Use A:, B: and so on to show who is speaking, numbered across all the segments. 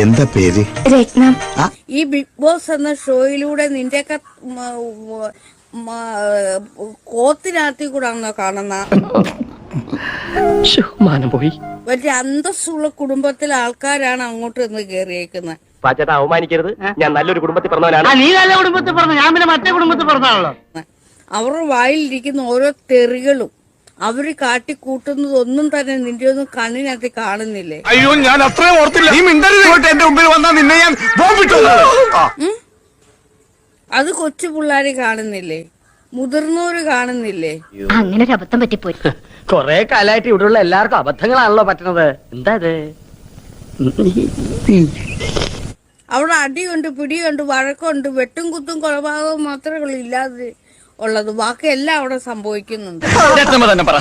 A: എന്താ പേര്?
B: രത്ന.
C: ഈ ബിഗ് ബോസ് എന്ന ഷോയിലൂടെ നിന്റെയൊക്കെ മ- മ- മ- കോത്തിനകത്തി കൂടാണോ കാണുന്ന?
D: പോയി.
C: വലിയ അന്തസ്സുള്ള കുടുംബത്തിലെ ആൾക്കാരാണ് അങ്ങോട്ട് നിന്ന് കേറിയേക്കുന്നത്.
D: പാച്ചേട്ടാ അവമാനിക്കരുത്. ഞാൻ നല്ലൊരു കുടുംബത്തിൽ പറഞ്ഞവനാണ്.
E: നീ നല്ല കുടുംബത്തിൽ പറഞ്ഞു. ഞാൻ പിന്നെ മറ്റേ കുടുംബത്തിൽ പറഞ്ഞാണല്ലോ
C: അവരുടെ വായിലിരിക്കുന്ന ഓരോ തെറികളും അവർ കാട്ടിക്കൂട്ടുന്നതൊന്നും തന്നെ നിന്റെ ഒന്നും കണ്ണിനകത്ത് കാണുന്നില്ലേ?
A: അയ്യോ ഞാൻ അത്രയും ഓർത്തില്ല. നീ മിണ്ടരുത് എന്റെ മുമ്പിൽ വന്നാ നിന്നെ ഞാൻ ബോംബിട്ടു
C: അത് കൊച്ചു പിള്ളേര് കാണുന്നില്ലേ? മുതിർന്നവര് കാണുന്നില്ലേ?
B: അങ്ങനെ ഒരു അബദ്ധം പറ്റിപ്പോയി.
D: കൊറേ കാലായിട്ട് ഇവിടെയുള്ള എല്ലാവർക്കും അബദ്ധങ്ങളാണല്ലോ പറ്റണത് എന്താ ഇത്?
C: അവിടെ അടിയുണ്ട് പിടിയുണ്ട് വഴക്കുണ്ട്. വെട്ടും കുത്തും കൊലപാതകവും മാത്രമേ ഇല്ലാതെ. ഉള്ളത്. ബാക്കി എല്ലാം അവിടെ സംഭവിക്കുന്നുണ്ട്.
F: രത്നമ്മ തന്നെ പറ.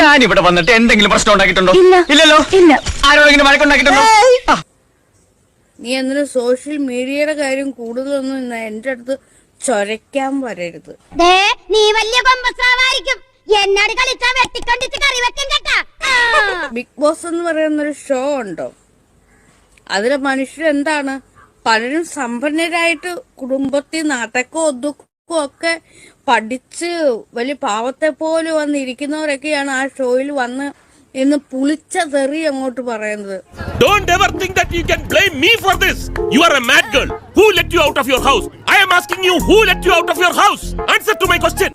F: ഞാൻ ഇവിടെ വന്നിട്ട് എന്തെങ്കിലും പ്രശ്നം ഉണ്ടാക്കിയിട്ടുണ്ടോ? ഇല്ലല്ലോ?
B: ഇല്ല.
F: ആരോടെങ്കിലും വഴക്കുണ്ടാക്കിയിട്ടുണ്ടോ
C: നീ എന്തിനു സോഷ്യൽ മീഡിയയുടെ കാര്യം കൂടുതലൊന്നും ഇന്ന് എന്റെ അടുത്ത് ചൊരയ്ക്കാൻ വരരുത്.
B: ദേ നീ വലിയ എന്നോട് കളിച്ചാ വെട്ടിക്കൊണ്ടിച്ച് കറി വെക്കും കേട്ടാ.
C: ബിഗ് ബോസ് എന്ന് പറയുന്ന ഒരു ഷോ ഉണ്ടോ? അതിലെ മനുഷ്യരെന്താണ് പലരും സമ്പന്നരായിട്ട് കുടുംബത്തിൽ നാട്ടക്കോ ഒതുക്കോ ഒക്കെ പഠിച്ച് വലിയ പാവത്തെ പോലെ വന്ന് ഇരിക്കുന്നവരൊക്കെയാണ് ആ ഷോയിൽ വന്ന് എന്ന് പുളിച്ച തെറി അങ്ങോട്ട് പറയുന്നത്
G: Don't ever think that you can blame me for this. You are a mad girl. Who let you out of your house? I am asking you, who let you out of your house? Answer to my question.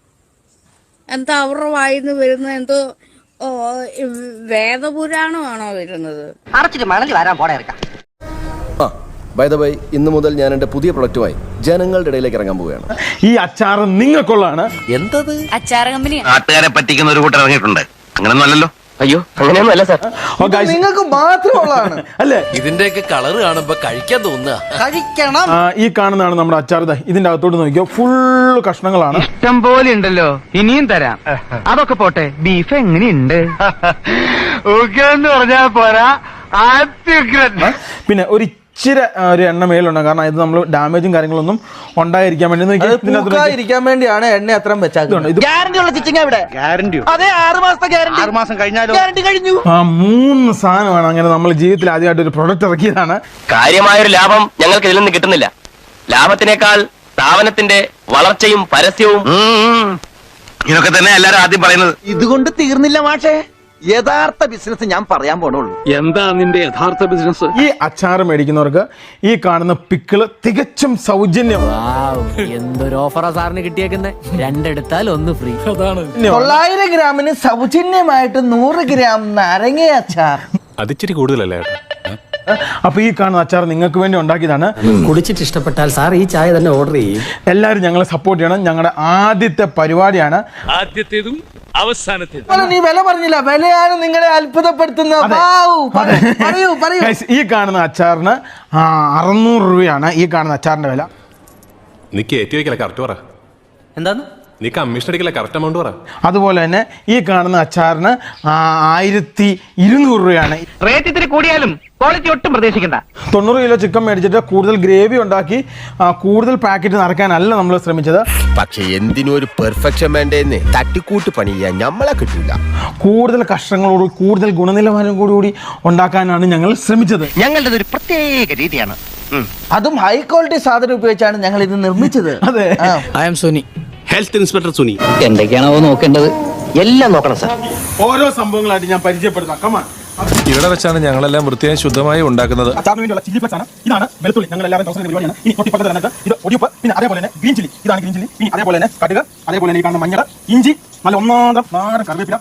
C: എന്താ അവരുടെ വായിന്ന് വരുന്ന എന്തോ വേദപുരാണമാണോ വരുന്നത്
E: അറച്ചിട്ട് മണലി വരാൻ പോടെ ഇറക്കാം
H: by the by ഇന്ന് മുതൽ ഞാൻ എന്റെ പുതിയ പ്രൊഡക്റ്റുമായി ജനങ്ങളുടെ ഇടയിലേക്ക് ഇറങ്ങാൻ പോവുകയാണ്.
I: ഈ അച്ചാറ് നിങ്ങൾക്കുള്ളതാണ്.
H: എന്തത്?
F: അച്ചാർ കമ്പനി നാട്ടുകാരെ പറ്റിക്കുന്ന ഒരു കൂട്ടം ഇറങ്ങിയിട്ടുണ്ട്. അങ്ങനൊന്നും അല്ലല്ലോ.
D: അയ്യോ അങ്ങനെയൊന്നും അല്ല സാർ.
I: ഓ, guys,
E: നിങ്ങൾക്ക് മാത്രമുള്ളതാണ്.
I: അല്ലേ?
J: ഇതിന്റെയൊക്കെ കളർ കാണുമ്പോ കഴിക്കാൻ തോന്നുക.
E: കഴിക്കണം.
I: ആ, ഈ കാണുന്നതാണ് നമ്മുടെ അച്ചാർ ദാ ഇതിന്റെ അകത്തോട്ട് നോക്കിയോ ഫുള്ള് കഷ്ണങ്ങളാണ്.
E: ഇഷ്ടം പോലെ ഉണ്ടല്ലോ. ഇനിയും തരാം. അതൊക്കെ പോട്ടെ. ബീഫ് എങ്ങനെയുണ്ട്? എന്ന് പറഞ്ഞാ പോരാ. അത്യുഗ്രൻ
I: പിന്നെ ഒരു ഇച്ചിരി ഒരു എണ്ണ മേലുണ്ട് കാരണം ഇത് നമ്മൾ ഡാമേജും കാര്യങ്ങളൊന്നും ഉണ്ടായിരിക്കാൻ വേണ്ടി.
E: ഇരിക്കാൻ വേണ്ടിയാണ് എണ്ണ അത്രയും വെച്ചാൽ ഗ്യാരണ്ടി ഉള്ള ചിച്ചിങ് എവിടെ? ഗ്യാരണ്ടി അതെ ആറ് മാസത്തെ ഗ്യാരണ്ടി ആറ് മാസം കഴിഞ്ഞാലോ? ഗ്യാരണ്ടി കഴിഞ്ഞു.
I: ആ മൂന്ന് സാധനമാണ് അങ്ങനെ നമ്മൾ ജീവിതത്തിൽ ആദ്യമായിട്ട് ഒരു പ്രൊഡക്റ്റ് ഇറക്കിയതാണ്.
D: കാര്യമായൊരു ലാഭം ഞങ്ങൾക്ക് ഇതിൽ നിന്ന് കിട്ടുന്നില്ല. ലാഭത്തിനേക്കാൾ സ്ഥാപനത്തിന്റെ വളർച്ചയും പരസ്യവും
F: ഇതൊക്കെ തന്നെ എല്ലാരും ആദ്യം പറയുന്നത്.
E: ഇതുകൊണ്ട് തീർന്നില്ല മാഷേ. യഥാർത്ഥ ബിസിനസ് ഞാൻ പറയാൻ പോണുള്ളൂ.
G: എന്താ നിന്റെ യഥാർത്ഥ ബിസിനസ്
I: ഈ അച്ചാർ മേടിക്കുന്നവർക്ക് ഈ കാണുന്ന പിക്കിൾ തികച്ചും സൗജന്യമാണ്
J: എന്തൊരു ഓഫറാ സാറിന് കിട്ടിയേക്കുന്നത് രണ്ടെടുത്താൽ ഒന്ന് ഫ്രീ അതാണ്.
E: തൊള്ളായിരം ഗ്രാമിന് സൗജന്യമായിട്ട് നൂറ് ഗ്രാം നാരങ്ങ അച്ചാർ.
G: അതിച്ചിരി കൂടുതലല്ലേ?
I: അപ്പൊ ഈ കാണുന്ന അച്ചാർ നിങ്ങൾക്ക് വേണ്ടി ഉണ്ടാക്കിയതാണ്.
J: കുടിച്ചിട്ട് ഇഷ്ടപ്പെട്ടാൽ സാർ ഈ ചായ തന്നെ ഓർഡർ ചെയ്യും.
I: എല്ലാവരും ഞങ്ങളെ സപ്പോർട്ട് ചെയ്യണം. ഞങ്ങളുടെ ആദ്യത്തെ പരിപാടിയാണ്.
G: ആദ്യത്തേതും അവസാനത്തേതും
E: അല്ല, നീ വില പറഞ്ഞില്ല. വിലയാണ് നിങ്ങളെ അത്ഭുതപ്പെടുത്തുന്ന. പറയൂ പറയൂ.
I: ഈ കാണുന്ന അച്ചാറിന് ആ, അറുന്നൂറ് രൂപയാണ് ഈ കാണുന്ന അച്ചാറിന്റെ വില.
G: നിക്ക് ഏറ്റവും വെക്കല കറക്റ്റ് പറ.
J: എന്താന്ന്?
G: നീ കമ്മീഷൻ അടിക്കല കറക്റ്റ് എമൗണ്ട് പറ.
I: അതുപോലെ തന്നെ ഈ കാണുന്ന അച്ചാറിന് ആയിരത്തി ഇരുന്നൂറ് രൂപയാണ്.
E: റേറ്റ് ഇത്തിരി കൂടിയാലും ക്വാളിറ്റി ഒട്ടും പ്രതീക്ഷിക്കണ്ട.
I: തൊണ്ണൂറ് കിലോ ചിക്കൻ മേടിച്ചിട്ട് കൂടുതൽ ഗ്രേവി ഉണ്ടാക്കി കൂടുതൽ പാക്കറ്റ് നിറക്കാനല്ല നമ്മൾ ശ്രമിച്ചത്.
H: പക്ഷെ എന്തിനും ഒരു പെർഫെക്ഷൻ വേണ്ടേന്ന് തട്ടിക്കൂട്ട് പണി ചെയ്യാൻ ഞമ്മളെ കിട്ടില്ല
I: കൂടുതൽ കഷ്ണങ്ങളോട് കൂടുതൽ ഗുണനിലവാരം കൂടി കൂടി ഉണ്ടാക്കാനാണ് ഞങ്ങൾ ശ്രമിച്ചത്.
E: ഞങ്ങളുടെ ഒരു പ്രത്യേക രീതിയാണ്. അതും ഹൈ ക്വാളിറ്റി സാധനം ഉപയോഗിച്ചാണ് ഞങ്ങൾ ഇത് നിർമ്മിച്ചത്.
I: അതെ.
J: I M Soni
G: health inspector Suni.
D: എന്തൊക്കെയാണോ നോക്കേണ്ടത്? എല്ലാം നോക്കണം സാർ.
I: ഓരോ സംഭവങ്ങളായിട്ട് ഞാൻ പരിചയപ്പെടുത്താം. കമാൻ
G: ഇവിടെ വെച്ചാണ് ഞങ്ങളെല്ലാം വൃത്തിയായി ശുദ്ധമായി ഉണ്ടാക്കുന്നത്.
I: അച്ചാറിന് വേണ്ടിയുള്ള ചില്ലി ആണ്. ഇതാണ് വെളുത്തുള്ളി. ഞങ്ങൾ എല്ലാവരും തൗസൻഡ് പരിപാടിയാണ് ഇനി തൊട്ടി പക്കത്ത് തന്നെ ഇത് ഒടിയപ്പ് പിന്നെ അതേപോലെ തന്നെ ഗ്രീൻ ചില്ലി ഇതാണ് ഗ്രീൻ ചില്ലി പിന്നെ അതേപോലെ തന്നെ കടുക് അതേപോലെ തന്നെ ഈ കാണുന്ന മഞ്ഞൾ ഇഞ്ചി നല്ല നാടൻ കറിവേപ്പില.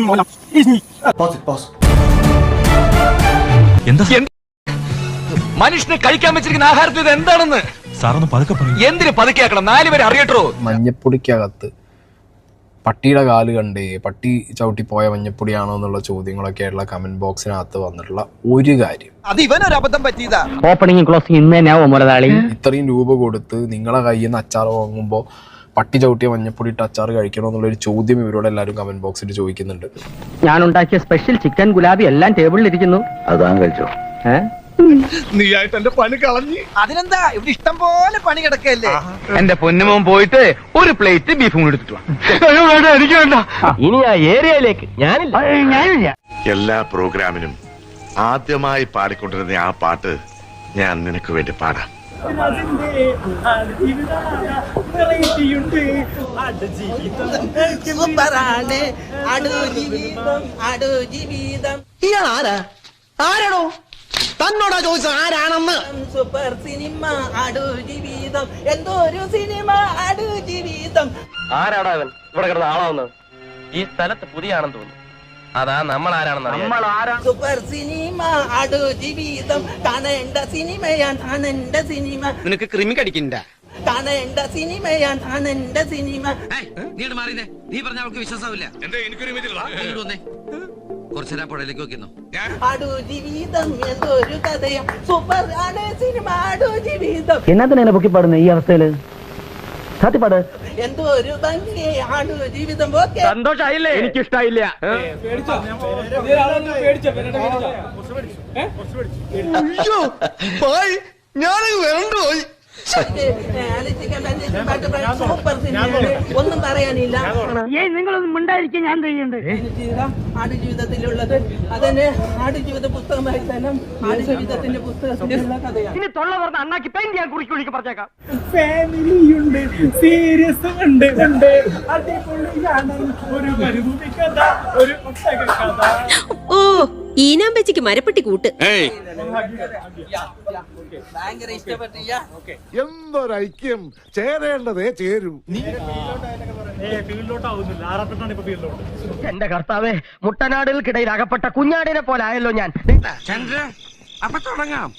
I: പോലെ. ഇഞ്ചി.
F: മനുഷ്യന് കഴിക്കാൻ വെച്ചിരിക്കുന്ന ആഹാരത്തിൽ ഇത് എന്താണെന്ന്?
G: സാറൊന്ന് പതുക്കെ പറയും.
F: എന്തിന് പതുക്കെയാക്കണം? നാലുപേരെ അറിയട്ടോ.
J: മഞ്ഞപ്പൊടിക്കകത്ത് പട്ടിയുടെ കാൽ കണ്ടേ പട്ടി ചവിട്ടി പോയ മഞ്ഞപ്പൊടിയാണോ എന്നുള്ള ചോദ്യങ്ങളൊക്കെ ആയിട്ടുള്ള കമന്റ് ബോക്സിനകത്ത് വന്നിട്ടുള്ള ഒരു കാര്യം.
E: അത് ഇവനൊരു അബദ്ധം പറ്റിയതാ.
D: ഓപ്പണിംഗ് ക്ലോസിംഗ് ഇന്ന് തന്നെ ആവും മുതലാളി.
J: ഇത്രയും രൂപ കൊടുത്ത് നിങ്ങളെ കയ്യിൽ നിന്ന് അച്ചാർ വാങ്ങുമ്പോൾ പട്ടി ചവിട്ടിയ മഞ്ഞപ്പൊടി ഇട്ട് അച്ചാർ കഴിക്കണോ എന്നുള്ളൊരു ചോദ്യം ഇവരോട് എല്ലാവരും കമന്റ് ബോക്സിൽ ചോദിക്കുന്നുണ്ട്.
D: ഞാൻ ഉണ്ടാക്കിയ സ്പെഷ്യൽ ചിക്കൻ ഗുലാബി എല്ലാം ടേബിളിൽ ഇരിക്കുന്നു.
F: അതാ കഴിച്ചോ.
D: ഏഹ്
E: അതിനെന്താ? ഇവിടെ ഇഷ്ടം പോലെ പണി കിടക്കല്ലേ
F: എന്റെ പൊന്നുമോൻ പോയിട്ട് ഒരു പ്ലേറ്റ് ബീഫും എടുത്തിട്ട് വാ.
D: ഇനി ആ ഏരിയയിലേക്ക് ഞാനില്ല.
E: ഞാനില്ല.
F: എല്ലാ പ്രോഗ്രാമിനും ആദ്യമായി പാടിക്കൊണ്ടിരുന്ന ആ പാട്ട് ഞാൻ നിനക്ക് വേണ്ടി പാടാം.
A: ഇയാൾ ആരാ ആരാണോ? തന്നോടാ ചോദിച്ചത് ആരാണെന്ന്?
K: സൂപ്പർ സിനിമ അടു ജീവിതം എന്തോ ഒരു സിനിമ അടു ജീവിതം
D: ആരാടാ അവൻ ഇവിടെ കിടന്ന ആളാവുന്നത്. ഈ സ്ഥലത്ത് പുതിയ ആണെന്ന് തോന്നുന്നു. അതാ നമ്മൾ ആരാണെന്ന് അറിയാം
K: സൂപ്പർ സിനിമ അടു ജീവിതം കാണേണ്ട സിനിമയാൻ കാണേണ്ട സിനിമ
A: നിനക്ക് ക്രിമി കടിക്കണ്ട.
K: കാണേണ്ട സിനിമയാൻ കാണേണ്ട സിനിമ
A: നീ മാറിയേ നീ പറഞ്ഞ അവൾക്ക് വിശ്വാസമില്ല
K: എന്താ എനിക്കൊരു കഥയും നേരം പുഴയിലേക്ക് വെക്കുന്നു എന്നാ ജീവിതം
E: എന്നാത്തിനെ പൊക്കിപ്പാടുന്ന ഈ അവസ്ഥയിൽ? സത്യപ്പാട്
K: എന്തോ ഒരു ജീവിതം ഓക്കെ.
E: സന്തോഷായില്ലേ? എനിക്കിഷ്ടായില്ല.
A: പോയി ഞാനത് വരണ്ടോയി
K: സൂപ്പർ സിനിമയാണ് ഒന്നും പറയാനില്ല.
C: നിങ്ങളൊന്നും മിണ്ടായിരിക്കും ഞാൻ ചെയ്യണ്ടേ
K: ജീവിതം ആടുജീവിതത്തിലുള്ളത്. അതിന് ആടുജീവിത പുസ്തകമായി തന്നെ ആടുജീവിതത്തിന്റെ പുസ്തകത്തിലുള്ള കഥയാണ്.
E: ഇനി തൊള്ള പറഞ്ഞ അണ്ണാക്കി പെയിന്റ് ഞാൻ കുറിച്ച് കുറിക്ക് പറഞ്ഞേക്കാം.
I: ഫാമിലിയുണ്ട് സീരിയസ് ഉണ്ട് ഉണ്ട്. അതേപോലെ ഒരു മരുഭൂമി കഥ ഒരു പുസ്തക കഥ.
B: ഓ ഈനാമ്പച്ചിക്ക് മരപ്പെട്ടി കൂട്ട്.
K: എന്തൊരു
F: ഐക്യം ചേരേണ്ടതേ ചേരൂ.
E: എന്റെ കർത്താവേ മുട്ടനാടുകൾക്കിടയിൽ അകപ്പെട്ട കുഞ്ഞാടിനെ പോലെ ആയല്ലോ ഞാൻ
A: ചന്ദ്ര അപ്പൊ തുടങ്ങാം.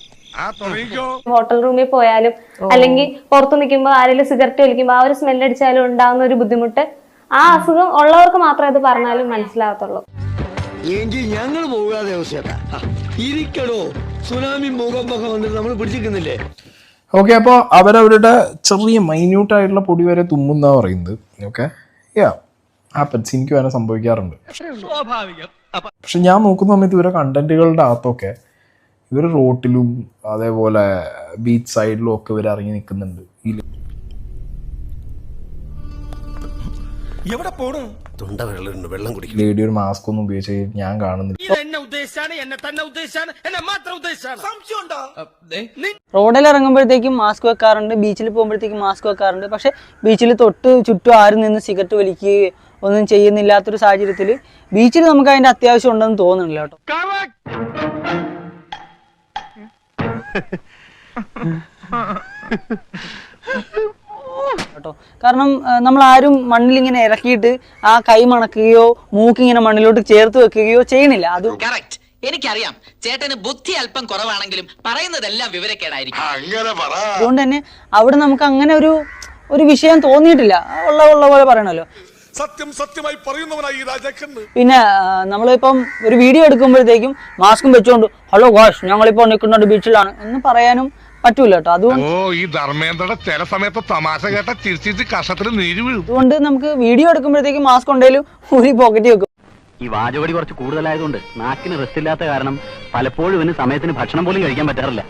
L: ഹോട്ടൽ റൂമിൽ പോയാലും അല്ലെങ്കിൽ പുറത്തു നിൽക്കുമ്പോൾ ആരെങ്കിലും സിഗരറ്റ് വലിക്കുമ്പോൾ ആ ഒരു സ്മെല്ലടിച്ചാലും ഉണ്ടാകുന്ന ഒരു ബുദ്ധിമുട്ട്. ആ അസുഖം ഉള്ളവർക്ക് മാത്രമേ അത് പറഞ്ഞാലും മനസ്സിലാകത്തുള്ളൂ.
A: എങ്കിൽ ഞങ്ങൾ പോകാതെ ഇരിക്കണോ ഇരിക്കടോ. സുനാമി ഭൂകമ്പൊക്കെ വന്നിട്ട് നമ്മൾ പിടിച്ചിരിക്കുന്നില്ലേ?
J: ഓക്കെ അപ്പോൾ അവരവരുടെ ചെറിയ മൈന്യൂട്ട് ആയിട്ടുള്ള പൊടി വരെ തുമ്മുന്നാ പറയുന്നത്. ഓക്കെ യാ ഹാപ്പൻസ് എനിക്ക് വേറെ സംഭവിക്കാറുണ്ട്. പക്ഷെ ഞാൻ നോക്കുന്ന സമയത്ത് ഇവരെ കണ്ടന്റുകളുടെ അകത്തൊക്കെ ഇവർ റോട്ടിലും അതേപോലെ ബീച്ച് സൈഡിലും ഒക്കെ ഇവർ ഇറങ്ങി നിൽക്കുന്നുണ്ട്.
A: എവിടെ പോണു? തൊണ്ട വെള്ളം വെള്ളം കുടിക്കും.
J: ലേഡി ഒരു മാസ്ക് ഒന്നും ഉപയോഗിച്ച് ഞാൻ കാണുന്നില്ല.
A: എന്നെ ഉദ്ദേശിച്ചാണ് എന്നെ തന്നെ ഉദ്ദേശിച്ചാണ് എന്നെ മാത്രം ഉദ്ദേശിച്ചാണ് സംശയമുണ്ടോ?
K: റോഡിൽ ഇറങ്ങുമ്പോഴത്തേക്കും മാസ്ക് വെക്കാറുണ്ട് ബീച്ചിൽ പോകുമ്പോഴത്തേക്കും മാസ്ക് വെക്കാറുണ്ട്. പക്ഷെ ബീച്ചിൽ തൊട്ട് ചുറ്റും ആരും നിന്ന് സിഗരറ്റ് വലിക്കുകയോ ഒന്നും ചെയ്യുന്നില്ലാത്തൊരു സാഹചര്യത്തിൽ ബീച്ചിൽ നമുക്ക് അതിന്റെ അത്യാവശ്യം ഉണ്ടെന്ന് തോന്നുന്നില്ല കേട്ടോ. കേട്ടോ കാരണം നമ്മൾ ആരും മണ്ണിൽ ഇങ്ങനെ ഇറക്കിയിട്ട് ആ കൈ മണക്കുകയോ മൂക്കിങ്ങനെ മണ്ണിലോട്ട് ചേർത്ത് വെക്കുകയോ ചെയ്യണില്ല അത്
A: കറക്റ്റ് എനിക്കറിയാം. ചേട്ടന് ബുദ്ധി അല്പം കുറവാണെങ്കിലും പറയുന്നതെല്ലാം വിവരക്കേടായിരിക്കും.
F: അങ്ങനെ പറ.
K: അതുകൊണ്ട് തന്നെ അവിടെ നമുക്ക് അങ്ങനെ ഒരു ഒരു വിഷയം തോന്നിയിട്ടില്ല. ഉള്ള ഉള്ള പോലെ പറയണല്ലോ
G: സത്യം സത്യമായി പറയുന്നവനായി ഈ രാജാക്കന്ന്
K: പിന്നെ നമ്മളിപ്പം ഒരു വീഡിയോ എടുക്കുമ്പോഴത്തേക്കും മാസ്കും വെച്ചുകൊണ്ട് ഹലോ ഗോഷ് ഞങ്ങളിപ്പോൾ നിൽക്കുന്നുണ്ട് ബീച്ചിലാണ് എന്ന് പറയാനും പറ്റൂല കേട്ടോ അതുകൊണ്ട്
F: ഓ ഈ ധർമ്മേന്ദ്രയുടെ ചില സമയത്ത് തമാശ കേട്ട ചിരിച്ചിരിച്ച് കഷത്തിൽ നീര് വീഴും.
K: അതുകൊണ്ട് നമുക്ക് വീഡിയോ എടുക്കുമ്പോഴത്തേക്ക് മാസ്ക് ഉണ്ടെങ്കിലും ഊരി പോക്കറ്റ് വെക്കും.
E: ഈ വാചപടി കുറച്ച് കൂടുതലായതുകൊണ്ട് നാക്കിന് റെസ്റ്റ് ഇല്ലാത്ത കാരണം പലപ്പോഴും ഇവന് സമയത്തിന് ഭക്ഷണം പോലും കഴിക്കാൻ പറ്റാറില്ല.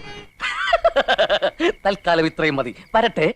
E: തൽക്കാലം ഇത്രയും മതി. വരട്ടെ.